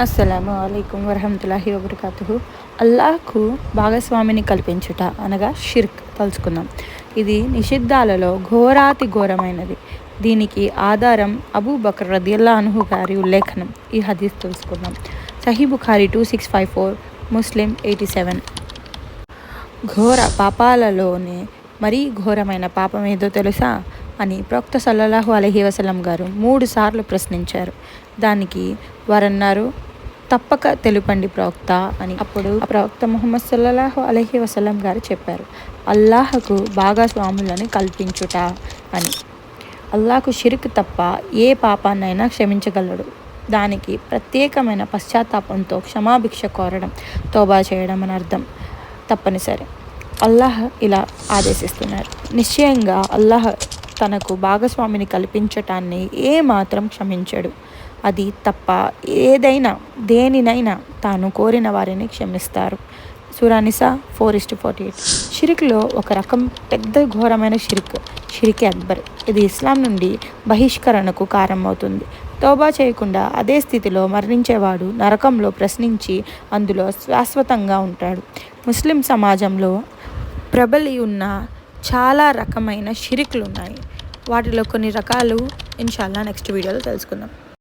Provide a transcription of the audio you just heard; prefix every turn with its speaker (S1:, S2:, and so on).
S1: అస్సలాము అలైకుం వరహమతుల్లాహి వబర్కాతు అల్లాహ్కు భాగస్వామిని కల్పించుట అనగా షిర్క్ తలుచుకుందాం. ఇది నిషిద్ధాలలో ఘోరాతి ఘోరమైనది. దీనికి ఆధారం అబూ బక్ర రదియల్లా అనుహు గారి ఉల్లేఖనం. ఈ హదీస్ తెలుసుకుందాం Sahih Bukhari two six five four Muslim eighty seven. ఘోర పాపాలలోనే మరీ ఘోరమైన పాపం ఏదో తెలుసా? అని ప్రొక్త సల్లల్లాహు అలహీ వసలం గారు మూడు సార్లు ప్రశ్నించారు. దానికి వారన్నారు తప్పక తెలుపండి ప్రవక్త అని అప్పుడు ఆ ప్రవక్త ముహమ్మద్ సల్లల్లాహు అలహి వసలం గారు చెప్పారు. అల్లాహకు భాగస్వాములను కల్పించుట అని. అల్లాహకు షిర్క్ తప్ప ఏ పాపాన్నైనా క్షమించగలడు. దానికి ప్రత్యేకమైన పశ్చాత్తాపంతో క్షమాభిక్ష కోరడం తోబా చేయడం అని అర్థం తప్పనిసరి. అల్లాహ్ ఇలా ఆదేశిస్తున్నారు. నిశ్చయంగా అల్లాహ్ తనకు భాగస్వామిని కల్పించటాన్ని ఏ మాత్రం క్షమించడు. అది తప్ప ఏదైనా దేనినైనా తాను కోరిన వారిని క్షమిస్తారు. సురానిసా ఫోర్ ఇస్ట్ ఫార్టీ ఎయిట్. షిరిక్లో ఒక రకం పెద్ద ఘోరమైన షిరిక్ షిరికి అక్బర్. ఇది ఇస్లాం నుండి బహిష్కరణకు కారణమవుతుంది. తోబా చేయకుండా అదే స్థితిలో మరణించేవాడు నరకంలో ప్రశ్నించి అందులో శాశ్వతంగా ఉంటాడు. ముస్లిం సమాజంలో ప్రబలి ఉన్న చాలా రకమైన షిరిక్లు ఉన్నాయి వాటిలో కొన్ని రకాలు ఇన్షాల్లా నెక్స్ట్ వీడియోలో తెలుసుకుందాం.